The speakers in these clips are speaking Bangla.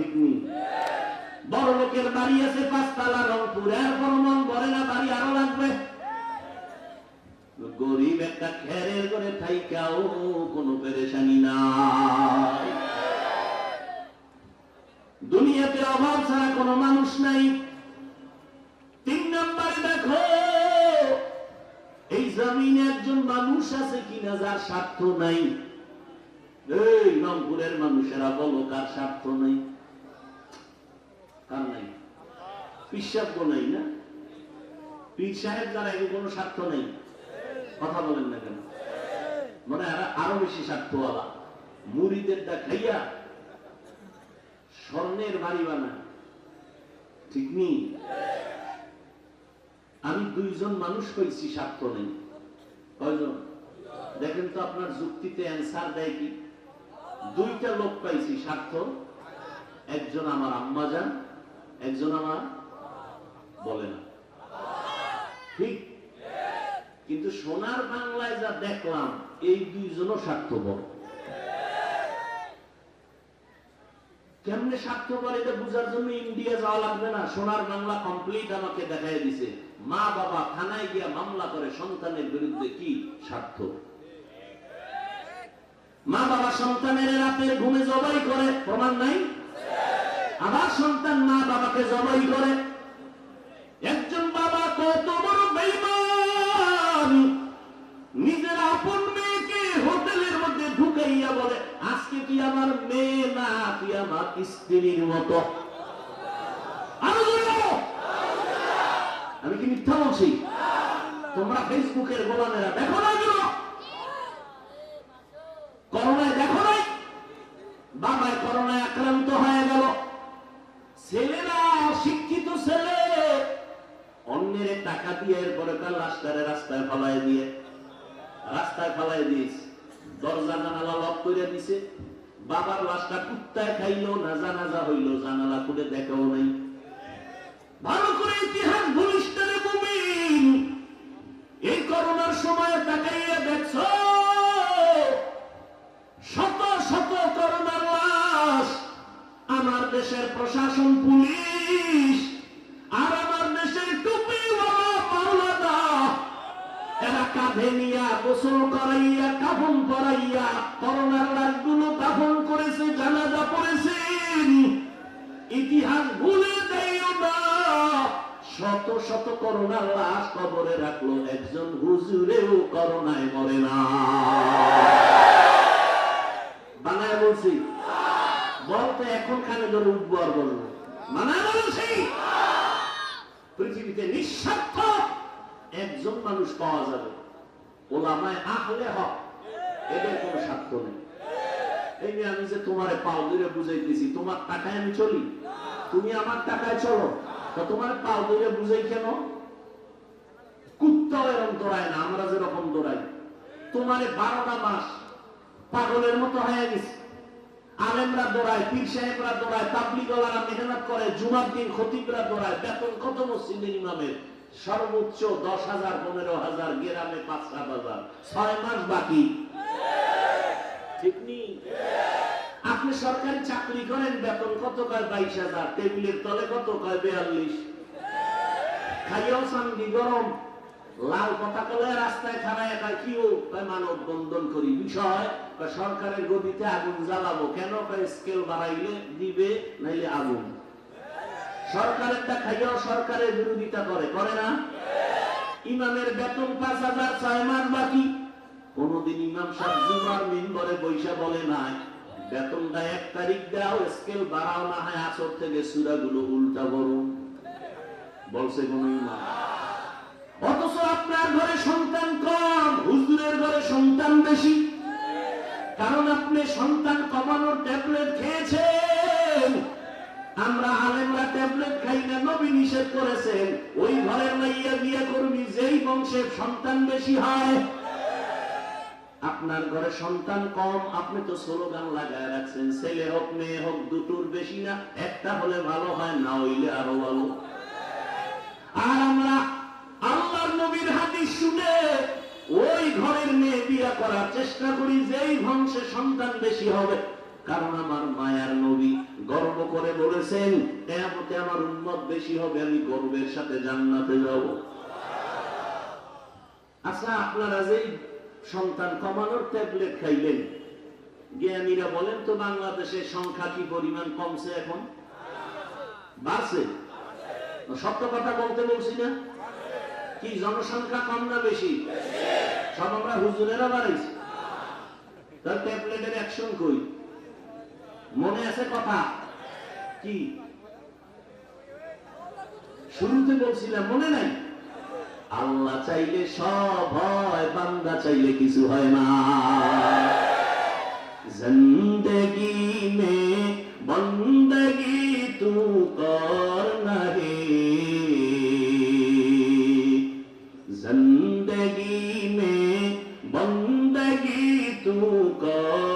ঠিক বড় লোকের বাড়ি আছে পাঁচতলা রংপুর। এরপর মন ভরে না, বাড়ি আরও লাগবে। গরিব একটা খেরের করে থাইকাও কোনো পেরেশানি নাই। দুনিয়াতে অভাব ছাড়া কোনো মানুষ নাই। তিন নম্বর দেখো, এই জমিনে একজন মানুষ আছে কিনা যার স্বার্থ নাই। এই রংপুরের মানুষেরা বলো কার স্বার্থ নাই। কার নাই নাই না? পীর সাহেব এর কোনো স্বার্থ নেই। কথা বলেন না কেন? মানে আরও বেশি স্বার্থওয়ালা। খাইয়া স্বর্ণের বাড়ি বানায়। ঠিক নেই আমি দুইজন মানুষ হয়েছি স্বার্থ নেই। কয়জন? দেখেন তো আপনার যুক্তিতে অ্যান্সার দেয় কি? দুইটা লোক পাইছি, স্বার্থ। একজন আমার আম্মা যান একজন আমার বলে না। ঠিক? কিন্তু সোনার বাংলায় যা দেখলাম, এই দুইজনও স্বার্থপর। কেমনে স্বার্থপর, এটা বোঝার জন্য ইন্ডিয়া যাওয়া লাগবে না। সোনার বাংলা কমপ্লিট আমাকে দেখাই দিছে। মা বাবা থানায় গিয়া মামলা করে, সন্তানের বিরুদ্ধে কি স্বার্থ? মা বাবা সন্তানের রাতের ঘুমে জবাই করে, প্রমাণ নাই? আবার সন্তান মা বাবাকে জবাই করে। একজন বাবা কত বড় বেইমান। নিজের আপন মেয়েকে হোটেলের মধ্যে ঢুকাইয়া বলে, আজকে তুই আমার মেয়ে না? তুই আমার স্ত্রীর মতো। আমি কি মিথ্যা বলছি? তোমরা ফেসবুকের গোলামেরা। দেখো না কেন দিয়ে এরপরে তার লাশটারে রাস্তায় ফলাই দিয়ে, রাস্তায় ফলাই দরজা জানালা লক করে দিছে। বাবার লাশটা কুত্তায় খাইলো না, জানাজা জানালা খুলে দেখাও নাই। ভালো করে ইতিহাস এই করোনার সময় তাকাইয়া দেখছ, শত শত করোনার লাশ। আমার দেশের প্রশাসন, পুলিশ কাঁধে নিয়া গোসল করাইয়া, কাফন পরাইয়া, করোনার লাশগুলো কাফন করেছে, জানাজা পড়েছেন ইতিহাস ভুলে যাইও না। শত শত করোনার লাশ কবরে রাখল একজন হুজুরেও, করোনায় মরে না। বানায় বলছি, বলতে এখন খানে ধরে উঠবো বানায় বলছি, পৃথিবীতে নিঃস্বার্থ একজন মানুষ পাওয়া যাবে। ওলামায় আহলে হক। এদের কোনো স্বার্থ নেই। এই যে আমি যে তোমারে পাও তোমার টাকায় আমি চলি? তুমি আমার টাকায় চলো। তো তোমার পাও বুঝাই কেন? কুত্তাও এরকম দৌড়ায় না, আমরা যেরকম দৌড়াই। তোমারে বারোটা মাস পাগলের মতো হয়ে গেছে। আলেমরা দৌড়ায়, পীর সাহেবরা দৌড়ায়, তাবলিগলারা মেহনত করে, জুমার দিন খতিবরা দৌড়ায়, বেতন কত মসজিদের ইমামের? সর্বোচ্চ দশ হাজার, পনেরো হাজার গ্রামে পাঁচ সাত হাজার ছয় মাস বাকি। আপনি সরকারি চাকরি করেন, বেতন কত কয়? বাইশ হাজার। টেবিলের তলে কত কয়? বেয়াল্লিশ। খাইয়াও সামগি গরম। লাল পতাকা রাস্তায় খাড়ায় একা কিও কয়, মানব বন্ধন করি। বিষয় সরকারের গদিতে আগুন জ্বালাবো। কেন? স্কেল বাড়াইলে দিবে, নাইলে আগুন। সরকারেরটা খাইয়াও সরকারের বিরোধিতা করে করে না? ইমামের বেতন পাঁচ হাজার, ছয় মাস বাকি। কোনদিন ইমাম সাহেব জুমার মিম্বরে বৈশা বলে নাই, বেতনটা এক তারিখ দাও স্কেল বাড়াও, না হয় আসর থেকে সুরাগুলো উল্টা করুন বলছে কোন ইমাম। অথচ আপনার ঘরে সন্তান কম, হুজুরের ঘরে সন্তান বেশি। কারণ আপনি সন্তান কমানোর ট্যাবলেট খেয়েছেন। আমরা আলেমরা ট্যাবলেট খাই না, নবী নিষেধ করেছেন। ওই ঘরের মাইয়া বিয়ে করবি, যেই বংশের সন্তান বেশি হয়। আপনার ঘরে সন্তান কম, আপনি তো স্লোগান লাগায় রাখছেন, ছেলে হোক, মেয়ে হোক, দুটোর বেশি না, একটা হলে ভালো হয়, না হইলে আরও ভালো। আর আমরা আল্লাহর নবীর হাদিস শুনে ওই ঘরের মেয়ে বিয়া করার চেষ্টা করি, যেই বংশে সন্তান বেশি হবে। কারণ আমার মায়ার নবী গর্ব করে বলেছেন, কেয়ামতে আমার উম্মত বেশি হবে, আমি গর্বের সাথে জান্নাতে যাব। আচ্ছা আপনারা যেই সন্তান কমানোর ট্যাবলেট খাইলেন, জ্ঞানীরা বলেন তো বাংলাদেশের সংখ্যা কি পরিমাণ কমছে এখন? বাড়ছে? সত্য কথা বলতে বলছি না? কি, জনসংখ্যা কম না বেশি? সব আমরা হুজুরেরা বাড়াইছি। তার ট্যাবলেটের অ্যাকশন কই? মনে আছে কথা? কি? শুরুতে বলছিলাম, মনে নাই? আল্লাহ চাইলে সব হয়, বান্দা চাইলে কিছু হয় না। জিন্দগি মে বন্দগি তু কর না রে জিন্দগি মে বন্দগি তু কর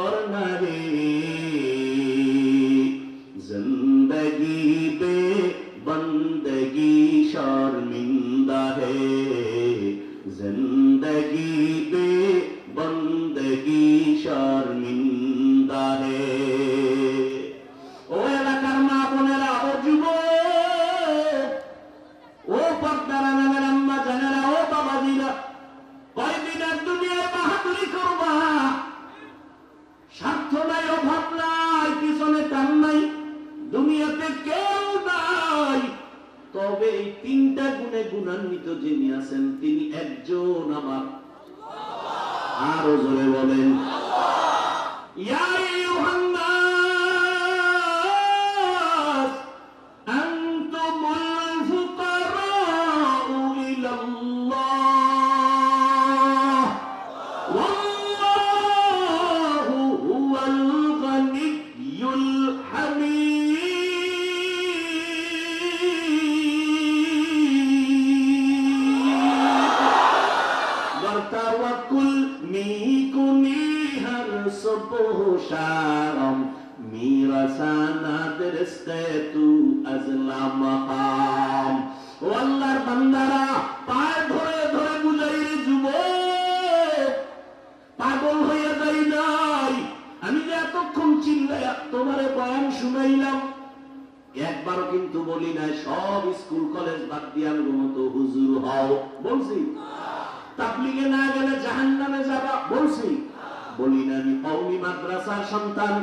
গুণান্বিত যিনি আছেন তিনি একজন আমার। আরও জোরে বলেন। يا তোমারে বয়ান শুনাইলাম। একবারও কিন্তু বলি নাই, সব স্কুল, কলেজ বাদ দিয়ে আমি মতো হুজুর হও। বলছি, তাবলিগে না গেলে জাহান্নামে যাবা? বলছি, বলি না আমি কওমি মাদ্রাসার সন্তান।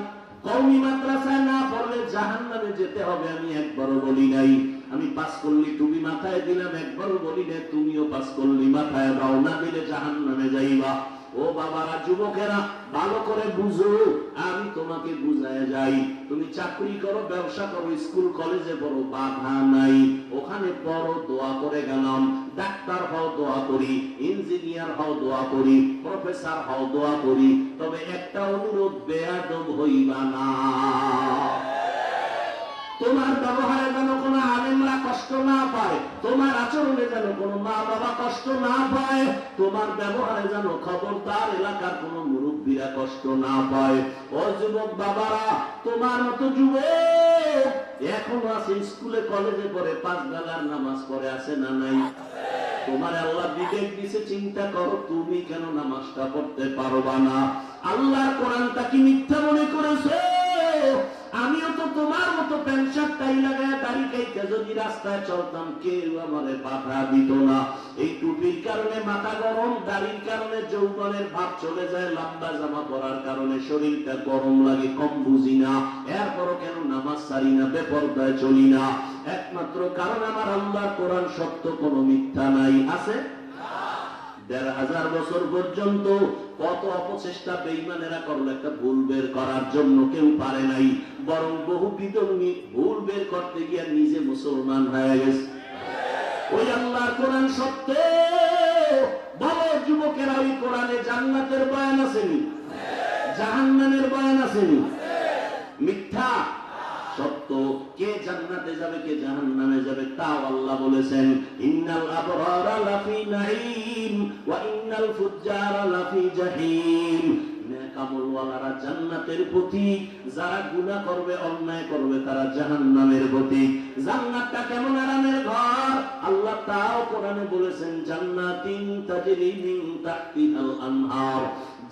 কওমি মাদ্রাসায় না পড়লে জাহান্নামে যেতে হবে, আমি একবারও বলি নাই। আমি পাস করলি তুমি মাথায় দিলাম, একবারও বলি না তুমিও পাস করলি মাথায় দাও, না দিলে জাহান্নামে যাইবা। ও বাবারা, যুবকেরা, ভালো করে বুঝো, আমি তোমাকে বুঝায় যাই। তুমি চাকরি করো, ব্যবসা করো, স্কুল, কলেজে পড়ো, বাধা নাই। ওখানে পড়ো, দোয়া করে গেলাম। ডাক্তার হও, দোয়া করি। ইঞ্জিনিয়ার হও, দোয়া করি। প্রফেসর হও, দোয়া করি। তবে একটা অনুরোধ, বেয়াদব হইবা না। তোমার ব্যবহারে যেন কোনো আলেমরা কষ্ট না পায়, তোমার আচরণে যেন কোনো মা বাবা কষ্ট না পায়, তোমার ব্যবহারে যেন খবরদার এলাকার কোনো মুরব্বীরা কষ্ট না পায়। ও যুবক বাবারা, তোমার মতো যুবক এখনও আছে, স্কুলে, কলেজে পড়ে, পাঁচ বেলার নামাজ পড়ে, আছে না নাই? তোমার আল্লাহ বিবেক দিছে, চিন্তা করো, তুমি কেন নামাজটা পড়তে পারবা না? আল্লাহর কোরআনটা কি মিথ্যা মনে করেছ? আমিও তো তোমার মতো প্যান্ট শার্ট টাই লাগায় দাড়ি খাইতে যদি রাস্তায় চলতাম, কেউ আমারে বাধা দিত না। এই টুপির কারণে, মাথা গরম, দাড়ির কারণে, যৌবনের ভাব চলে যায়, লম্বা জামা পরার কারণে, শরীরটা গরম লাগে, কম বুঝি না। এরপরও কেন নামাজ সারি না, বেপরদায় চলি না? একমাত্র কারণ আমার আল্লাহ কোরআন সত্য কোনো মিথ্যা নাই। আছে? দেড় হাজার বছর পর্যন্ত কত অপচেষ্টা বেইমানেরা করল, একটা ভুল বের করার জন্য কেউ পারে নাই। বরং বহু বিদঙ্গী ভুল বের করতে গিয়ে নিজে মুসলমান হয়ে গেছে। ওই আল্লাহর কোরআন সত্য বলো, যুবকেরা, ওই কোরআনে জান্নাতের বয়ান আসেনি? জাহান্নামের বয়ান আসেনি? মিথ্যা সত্য, কে জান্নাতে যাবে, কে জাহান্নামে যাবে, তাও আল্লাহ বলেছেন, ইন্নাল আবরারা লাফি ওয়া ইন্নাল ফুজ্জারা লাফি জাহিম। জান্নাতের যারা করবে, অন্যায় করবে, তারা জাহান্নামের জান্নাতটা কেমন আরামের ঘর? আল্লাহ তাও কোরআনে বলেছেন, জান্নাতিন তাজরি তাহতিহাল আনহার।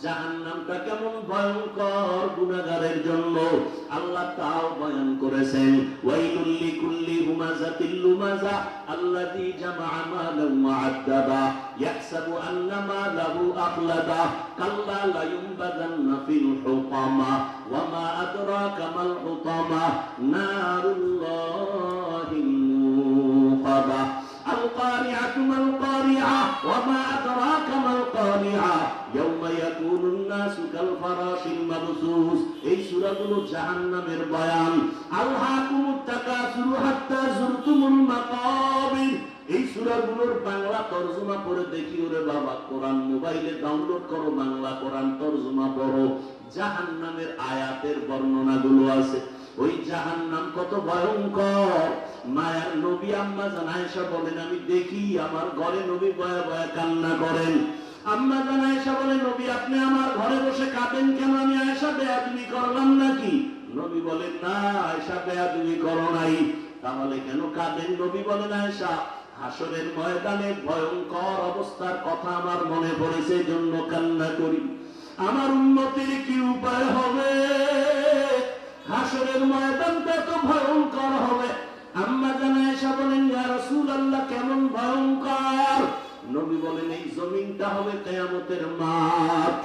জাহান্নামটা কেমন ভয়ঙ্কর গুনাহগারের জন্য। আল্লাহ তাও করেছেন ওয়াইলুল লিকুল্লি হুমাযাতিল লুমাযা আল্লাযী জামা'a মালান ওয়া আদ্দাবা ইয়াহসাবু আন্না মালাহু আখলাদা কাল্লা লা ইউনবাযান্না ফিল হুতামা ওয়া মা আদরাকা মাল হুতামা নারুল্লাহিল মুকাদা القارعة ما القارعة وما أدراك ما القارعة يوم يكون الناس كالفراش المبثوث এই সূরাগুলো জাহান্নামের বয়ান। এই বাংলা দেখি, ওরে বাবা, কোরআন মোবাইলে ডাউনলোড করো, বাংলা কোরআন আয়াতের বর্ণনাগুলো আছে। ওই জাহান্নাম কত ভয়ঙ্কর। মায়ার নবী আম্মা জানায়সা বলেন, আমি দেখি, আমার ঘরে নবী বয়া বয়া কান্না করেন। আম্মা জানায়সা বলে নবী আপনি আমার ঘরে বসে কাঁদেন কেন? আমি আয়সা বেয়াদুমি করলাম নাকি? নবী বলেন, না, আয়সা বেয়াদুমি করো নাই। তাহলে কেন কাঁদেন নবী বলেন, আয়সা, হাসরের ময়দানে ভয়ঙ্কর অবস্থার কথা আমার মনে পড়েছে জন্য কান্না করি। আমার উন্নতির কি উপায় হবে? হাসরের ময়দানটা তো ভয়ঙ্কর হবে। আম্মা জানা এসা বলেন রাসূলুল্লাহ, কেমন ভয়ঙ্কর? নবী বলেন, এই জমিনটা হবে কিয়ামতের মাঠ।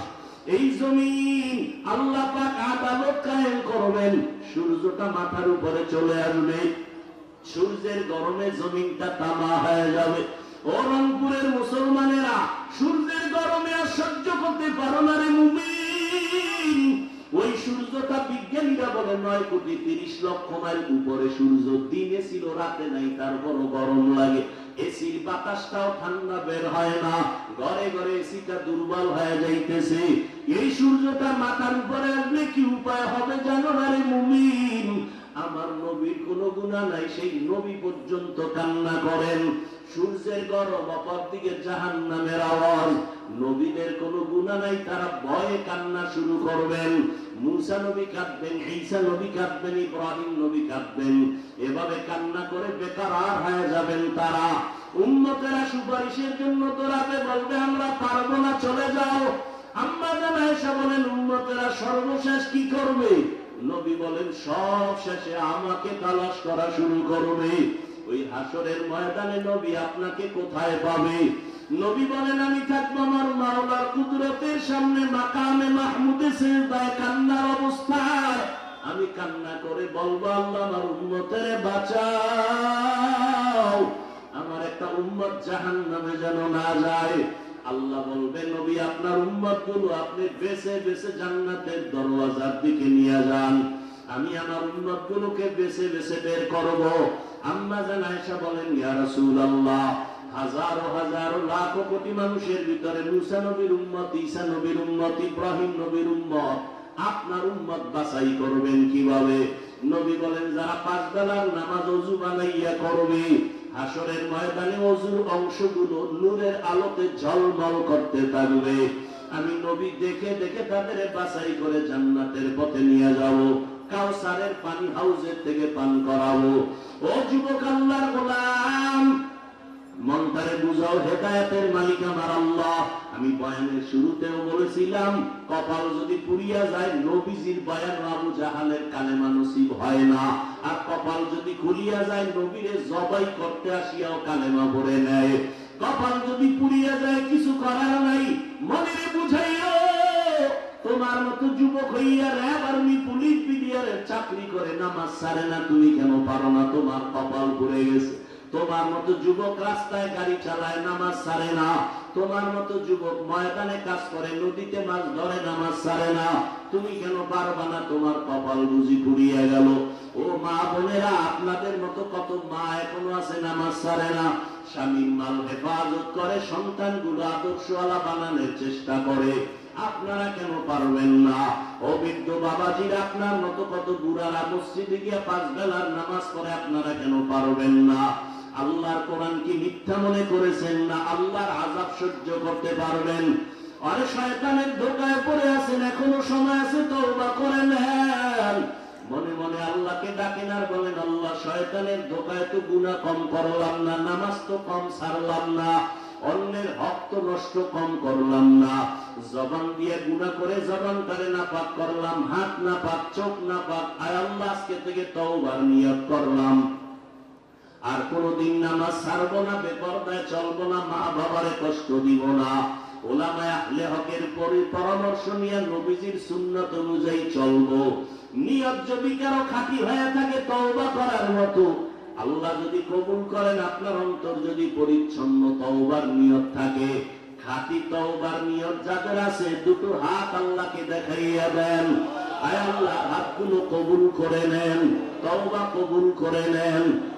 এই জমিন আল্লাহ পাক আদালত কায়েম করবেন। সূর্যটা মাথার উপরে চলে আসবে। সূর্যের গরমে জমিনটা তামা হয়ে যাবে। ও রংপুরের মুসলমানেরা, সূর্যের গরমে আর সহ্য করতে পারো না রে মুমিন। ওই সূর্যটা বিজ্ঞানীরা বলে, নয় কোটি তিরিশ লক্ষ মাইল উপরে সূর্য। দিনে ছিল, রাতে নাই তারপর গরম লাগে। এসির বাতাসটাও ঠান্ডা বের হয় না। ঘরে ঘরে এসিটা দুর্বল হয়ে যাইতেছে। এই সূর্যটা মাথার উপরে আসলে কি উপায় হবে জানো রে মুমিন? আমার নবীর কোনো গুণা নাই, সেই নবী পর্যন্ত কান্না করেন। সূর্যের গরম অপর দিকে জাহান নামের আওয়াজ। নবীদের কোনো গুণা নাই, তারা ভয়ে কান্না শুরু করবেন। মুসা নবী কাঁদবেন, ঈসা নবী কাঁদবেন, ইব্রাহিম নবী কাঁদবেন। এভাবে কান্না করে বেকার হয়ে যাবেন তারা। উন্নতেরা সুপারিশের জন্য তোরাতে বলবে, আমরা পারব না, চলে যাও। আম্মা জানা এসে বলেন উন্নতেরা সর্বশেষ কি করবে? নবী বলেন, সব শেষে আমাকে তালাশ করা শুরু করবে ওই হাসরের ময়দানে নবী আপনাকে কোথায় পাবে? নবী বলেন, আমি থাকব আমার মাওলার কুদরতের সামনে, মাকামে মাহমুদে সেজদায় কান্নার অবস্থায়। আমি কান্না করে বলব, আল্লাহ আমার উম্মতের বাঁচাও। আমার একটা উম্মত জাহান নামে যেন না যায়। আল্লাহ বলবে, নবী, আপনার উম্মতগুলো আপনি বেছে বেছে জান্নাতের দরওয়াজার দিকে নিয়ে যান। আমি আমার উম্মত গুলোকে বেছে বেছে বের করব। আম্মা জান আয়েশা বলেন, ইয়া লাখো কোটি মানুষের ভিতরে মুসা নবীর উম্মত, ঈসা নবীর উম্মত, ইব্রাহিম নবীর উম্মত, আপনার উম্মত বাছাই করবেন কীভাবে? নবী বলেন, যারা পাঁচ বেলার নামাজ অজু বানাইয়া করবে হাসরের ময়দানে অজুর অংশগুলো নূরের আলোতে ঝলমল করতে থাকবে। আমি নবী দেখে দেখে তাদের বাছাই করে জান্নাতের পথে নিয়ে যাব। কাউসারের পানি হাউজের থেকে পান করাবো। ও যুবক আল্লাহর গোলাম মন্তারে বুঝাও, হেদায়াতের মালিক আমার আল্লাহ। আমি বয়ানের শুরুতেও বলেছিলাম, কপাল যদি পুড়িয়া যায়, নবীজির বয়ান আবু জাহালের কালেমা নসিব হয় না। আর কপাল যদি খুলিয়া যায়, নবীরে জবাই করতে আসিয়াও কালেমা ভরে নেয় কপাল যদি পুড়িয়া যায়, কিছু করার নাই। মনে বুঝাইও, তোমার মতো যুবক হইয়া র্যাব আর্মি, পুলিশ চাকরি করে, নামাজ সারে না, তুমি কেন পারো না? তোমার কপাল পুড়ে গেছে। তোমার মতো যুবক রাস্তায় গাড়ি চালায়, নামাজ সারে না। তোমার মতো যুবক ময়দানে কাজ করে, নদীতে মাছ ধরে, নামাজ সারে না। তুমি কেন পারবা না? তোমার কপাল বুঝি পুড়িয়ে গেল। ও মা বোনেরা, আপনাদের মতো কত মা এখনও আছে, নামাজ সারে না। স্বামীর মাল হেফাজত করে, সন্তানগুলো আদর্শওয়ালা বানানোর চেষ্টা করে। আপনারা কেন পারবেন না? অভিজ্ঞ বাবাজির, আপনার মতো কত বুড়ারা মসজিদে গিয়ে পাঁচ বেলার নামাজ পড়ে, আপনারা কেন পারবেন না? আল্লাহর কোরআন কি মিথ্যা মনে করেছেন না আল্লাহর আজাব সহ্য করতে পারবেন? আরে শয়তানের ধোকায় পড়ে আছেন, এখনও সময় আছে, তওবা করে নেন মনে মনে আল্লাহকে ডাকেন আর বলেন, আল্লাহ, শয়তানের ধোকায় তো গুনাহ কম করলাম না, নামাজ তো কম ছাড়লাম না, অন্যের হক তো নষ্ট কম করলাম না। জবান দিয়ে গুণা করে জবান তারে না পাক করলাম, হাত না পাক চোখ না পাক আয় আল্লাহ, আজকে থেকে তওবার নিয়ত করলাম। আর কোনদিন নামাজ ছাড়বো না, বেপরদায় চলবো না, মা বাবারে কষ্ট দিব না। ওলামায় আহলে হকের পরি পরামর্শ নিয়ে নবীজির সুন্নত অনুযায়ী চলবো। নিয়ত যদি কারও খাঁটি হয়ে থাকে, তওবা করার মতো। আল্লাহ যদি কবুল করেন, আপনার অন্তর যদি পরিচ্ছন্ন তওবার নিয়ত থাকে। খাঁটি তওবার নিয়ত যাদের আছে, দুটো হাত আল্লাহকে দেখাইয়া দেন। আয় আল্লাহ, হাতগুলো কবুল করে নেন, তওবা কবুল করে নেন।